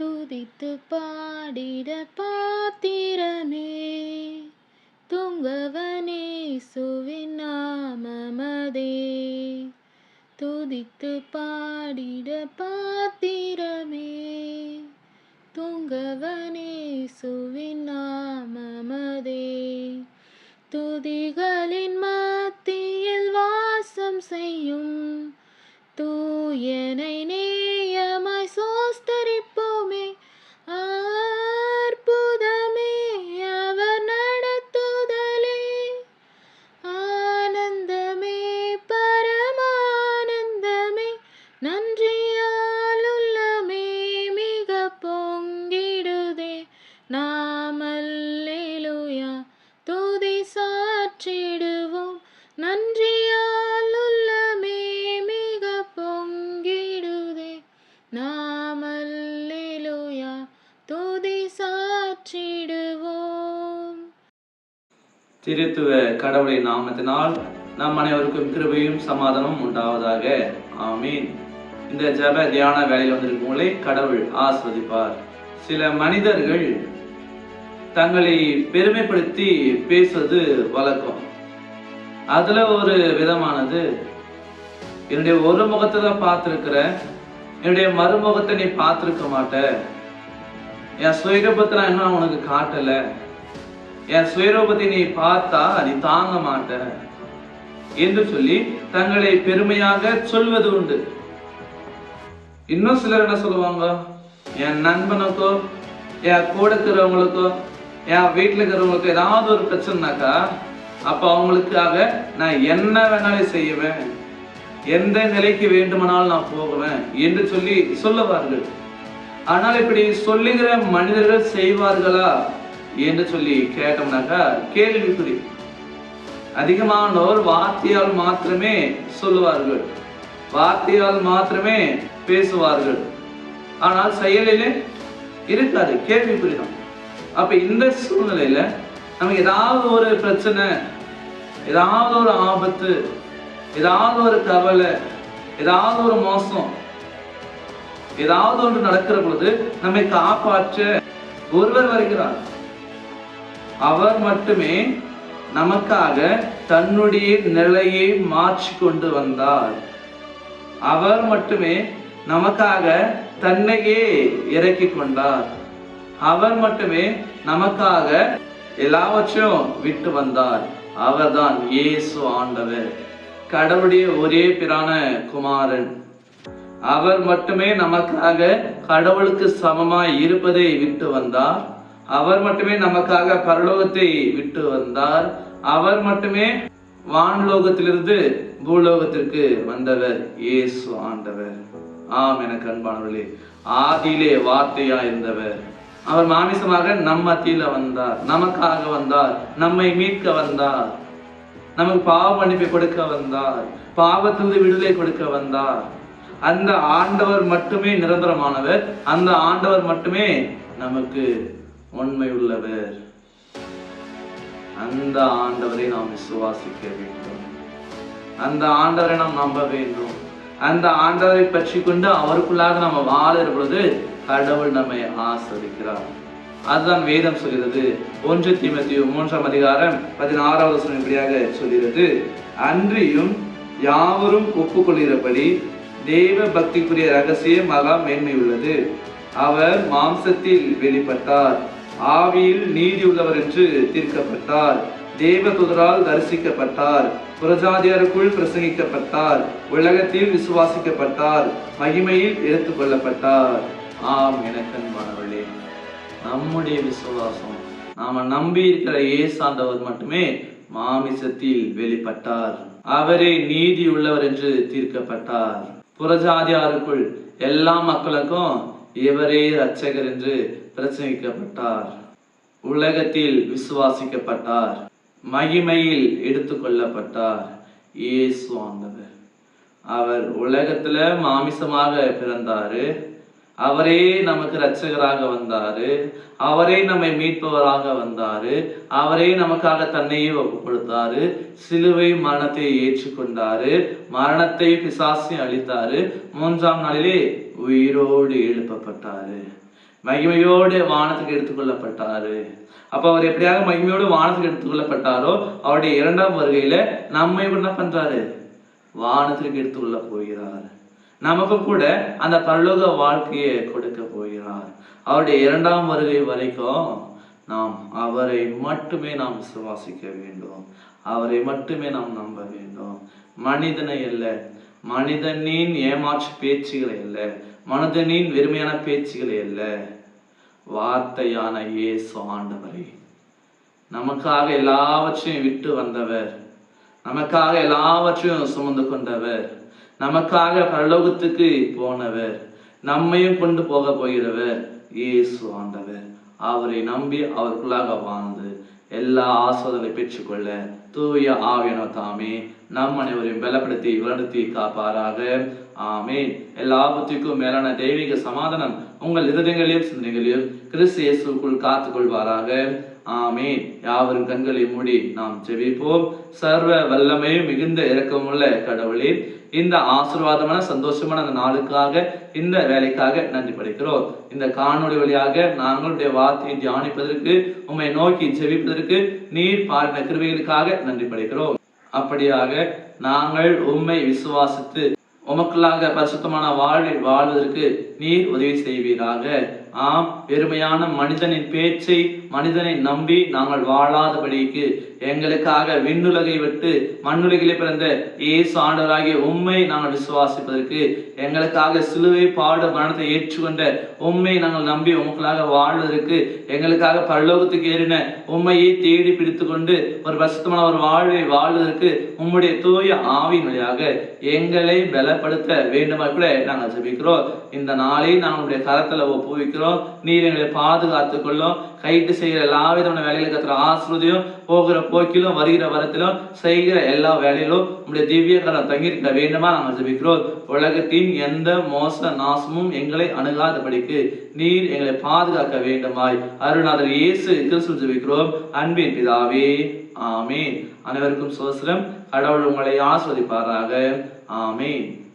துதித்து பாடிட பாத்திரமே. துங்கவனே சுவின் நாமமதே. துதித்து பாடிட பாத்திரமே. துங்கவனே சுவி திருத்துவ கடவுளின் நாமத்தினால் நம் அனைவருக்கும் கிருபையும் சமாதானம் உண்டாவதாக. ஆமீன். இந்த ஜெப தியான வேலையில் வந்திருக்கும் உங்களை கடவுள் ஆஸ்வதிப்பார். சில மனிதர்கள் தங்களை பெருமைப்படுத்தி பேசுவது வழக்கம். அதுல ஒரு விதமானது. என்னுடைய ஒரு முகத்தை தான் பார்த்துருக்குற என்னுடைய மறுமுகத்தை நீ பார்த்துருக்க மாட்ட. என் சுயரூபத்தை நான் இன்னும் உனக்கு காட்டலை. என் சுயரூபத்தை நீ பார்த்தா நீ தாங்க மாட்ட. என்று சொல்லி தங்களை பெருமையாக சொல்வது உண்டு. இன்னும் சிலர் என்ன சொல்லுவாங்க? என் நண்பனுக்கோ என் கூட இருக்கிறவங்களுக்கோ என் வீட்டில் இருக்கிறவங்களுக்கோ ஏதாவது ஒரு பிரச்சனைனாக்கா அப்போ அவங்களுக்காக நான் என்ன வேணாலும் செய்வேன். எந்த நிலைக்கு வேண்டுமானாலும் நான் போகுவேன் என்று சொல்லி சொல்லுவார்கள். ஆனால் இப்படி சொல்லுகிற மனிதர்கள் செய்வார்களா? என்று சொல்லி கேட்டோம்னாக்கா கேள்விக்குறி அதிகமானவர் வார்த்தையால் மாத்திரமே சொல்லுவார்கள். வார்த்தையால் மாத்திரமே பேசுவார்கள். ஆனால் செயலிலே இருக்காது கேள்விக்குறிதான் அப்ப இந்த சூழ்நிலையில நமக்கு ஏதாவது ஒரு பிரச்சனை ஏதாவது ஒரு ஆபத்து ஏதாவது ஒரு கவலை ஏதாவது ஒரு மோசம் ஏதாவது ஒன்று நடக்கிற பொழுது நம்மை காப்பாற்ற ஒருவர் வருகிறார். அவர் மட்டுமே நமக்காக தன்னுடைய நிலையை மாற்றி கொண்டு வந்தார். அவர் மட்டுமே நமக்காக தன்னையே இறக்கி கொண்டார். அவர் மட்டுமே நமக்காக எல்லாவற்றையும் விட்டு வந்தார். அவர்தான் இயேசு ஆண்டவர். கடவுளுடைய ஒரே பிரான குமாரன். அவர் மட்டுமே நமக்காக கடவுளுக்கு சமமாய் இருப்பதை விட்டு வந்தார். அவர் மட்டுமே நமக்காக பரலோகத்தை விட்டு வந்தார். அவர் மட்டுமே வான்லோகத்திலிருந்து பூலோகத்திற்கு வந்தவர். இயேசு ஆண்டவர். ஆம் எனக்கு அன்பானவர்களே ஆதியிலே வார்த்தையா இருந்தவர் அவர் மாமிசமாக நம்ம மத்தியில வந்தார். நமக்காக வந்தார். நம்மை மீட்க வந்தார். நமக்கு பாவ மன்னிப்பை கொடுக்க வந்தார். பாவத்திலிருந்து விடுதலை கொடுக்க வந்தார். அந்த ஆண்டவர் மட்டுமே நிரந்தரமானவர். அந்த ஆண்டவர் மட்டுமே நமக்கு உண்மை உள்ளவர். அந்த ஆண்டவரை நாம் விசுவாசிக்க வேண்டும். அந்த ஆண்டவரை நாம் நம்ப வேண்டும். அந்த ஆண்டவரை பற்றி கொண்டு அவருக்குள்ளாக நம்ம வாழுற பொழுது கடவுள் நம்மை ஆஸ்வதிக்கிறார். அதுதான் வேதம் சொல்கிறது. ஒன்று தீமத்தி மூன்றாம் அதிகாரம் பதினாறாவது வசனம் இப்படியாக சொல்கிறது. அன்றியும் யாவரும் ஒப்புக்கொள்கிறபடி தேவ பக்திக்குரிய ரகசியம் மகா மேன்மை உள்ளது. அவர் மாம்சத்தில் வெளிப்பட்டார். ஆவியில் நீதி உள்ளவர் என்று தீர்க்கப்பட்டார். தேவதுதரால் தரிசிக்கப்பட்டார். புரஜாதியாருக்குள் பிரசங்கிக்கப்பட்டார். உலகத்தில் விசுவாசிக்கப்பட்டார். மகிமையில் எடுத்துக்கொள்ளப்பட்டார் ஆம் எனக்கன்பானவர்களே நம்முடைய விசுவாசம் நாம நம்பி இருக்கிற ஏசாந்தவர் மட்டுமே மாமிசத்தில் வெளிப்பட்டார். அவரே நீதி உள்ளவர் என்று தீர்க்கப்பட்டார். புறஜாதியாருக்குள் எல்லா மக்களுக்கும் இவரே இரட்சகர் என்று பிரசங்கிக்கப்பட்டார். உலகத்தில் விசுவாசிக்கப்பட்டார். மகிமையில் எடுத்துக்கொள்ளப்பட்டார் இயேசு ஆண்டவர். அவர் உலகத்துல மாமிசமாக பிறந்தாரு. அவரே நமக்கு ரட்சகராக வந்தாரு. அவரே நம்மை மீட்பவராக வந்தாரு. அவரே நமக்காக தன்னையே ஒப்பு கொடுத்தாரு சிலுவை மரணத்தை ஏற்றுக்கொண்டாரு. மரணத்தை பிசாசி அளித்தாரு மூன்றாம் நாளிலே உயிரோடு எழுப்பப்பட்டாரு. மகிமையோடு வானத்துக்கு எடுத்துக்கொள்ளப்பட்டாரு அப்ப அவர் எப்படியாக மகிமையோடு வானத்துக்கு எடுத்துக்கொள்ளப்பட்டாரோ அவருடைய இரண்டாம் வருகையில நம்மை என்ன பண்றாரு? வானத்திற்கு எடுத்துக்கொள்ள போகிறார். நமக்கு கூட அந்த பரலோக வாழ்க்கையை கொடுக்க போகிறார். அவருடைய இரண்டாம் வருகை வரைக்கும் நாம் அவரை மட்டுமே நாம் விசுவாசிக்க வேண்டும். அவரை மட்டுமே நாம் நம்ப வேண்டும். மனிதனை அல்ல மனிதனின் ஏமாற்று பேச்சுகளை அல்ல மனிதனின் வெறுமையான பேச்சுகளை அல்ல வார்த்தையான இயேசு ஆண்டவரை. நமக்காக எல்லாவற்றையும் விட்டு வந்தவர் நமக்காக எல்லாவற்றையும் சுமந்து கொண்டவர் நமக்காக பரலோகத்துக்கு போனவர் நம்மையும் கொண்டு போக போகிறவர் இயேசு ஆண்டவர். அவரை நம்பி அவருக்குள்ளாக வாழ்ந்து எல்லா ஆஸ்வாதங்களை பெற்றுக்கொள்ள தூய ஆவியனோ தாமே நம் அனைவரையும் பலப்படுத்தி வளர்த்தி காப்பாராக. ஆமேன். எல்லா புத்திக்கும் மேலான தெய்வீக சமாதானம் உங்கள் இதயங்களையும் சிந்தனைகளையும் கிறிஸ்து இயேசுக்குள் காத்துக்கொள்வாராக. ஆமேன். யாவரும் கண்களை மூடி நாம் ஜெபிப்போம். சர்வ வல்லமையும் மிகுந்த இரக்கமுள்ள கடவுளே இந்த ஆசீர்வாதமான சந்தோஷமான அந்த நாளுக்காக இந்த வேலைக்காக நன்றி படைக்கிறோம். இந்த காணொளி வழியாக நாங்களுடைய வார்த்தையை தியானிப்பதற்கு உம்மை நோக்கி ஜெபிப்பதற்கு நீர் பாடின கிருவிகளுக்காக நன்றி படைக்கிறோம். அப்படியாக நாங்கள் உம்மை விசுவாசித்து உமக்குள்ளாக பரிசுத்தமான வாழ்வில் வாழ்வதற்கு நீர் உதவி செய்வீராக. ஆம் பெருமையான மனிதனின் பேச்சை மனிதனை நம்பி நாங்கள் வாழாதபடிக்கு எங்களுக்காக விண்ணுலகை விட்டு மண்ணுலகிலே பிறந்த இயேசு ஆண்டவராகிய உண்மை நாங்கள் விசுவாசிப்பதற்கு எங்களுக்காக சிலுவை பாடு மரணத்தை ஏற்றுக்கொண்ட உண்மை நாங்கள் நம்பி உமக்குள்ளாக வாழ்வதற்கு எங்களுக்காக பரலோகத்துக்கு ஏறின உண்மையை தேடி பிடித்து கொண்டு ஒரு பிரசத்தமான ஒரு வாழ்வை வாழ்வதற்கு உம்முடைய தூய ஆவியின் வழியாக எங்களை பலப்படுத்த வேண்டுமா கூட நாங்கள் ஜபிக்கிறோம். இந்த நாளை நாங்களுடைய கரத்தில் ஒப்புவிக்கிறோம். நீர் எங்களை பாதுகாத்துக் கொள்ளும் கைட்டு செய்கிற எல்லா விதமான வேலைகளுக்கு கத்துற ஆசிரியதையும் போகிற போக்கிலும் வருகிற வரத்திலும் செய்கிற எல்லா வேலையிலும் உங்களுடைய திவ்ய கரம் தங்கியிருக்க வேண்டுமா நாங்கள் ஜபிக்கிறோம். உலகத்தின் எந்த மோச நாசமும் எங்களை அணுகாதபடிக்கு நீர் எங்களை பாதுகாக்க வேண்டுமாய். அருணாதர் இயேசு கிறிஸ்து ஜபிக்கிறோம். அன்பின் பிதாவே ஆமீன். அனைவருக்கும் சோசரம். கடவுள் உங்களை ஆஸ்வதிப்பாராக. ஆமீன்.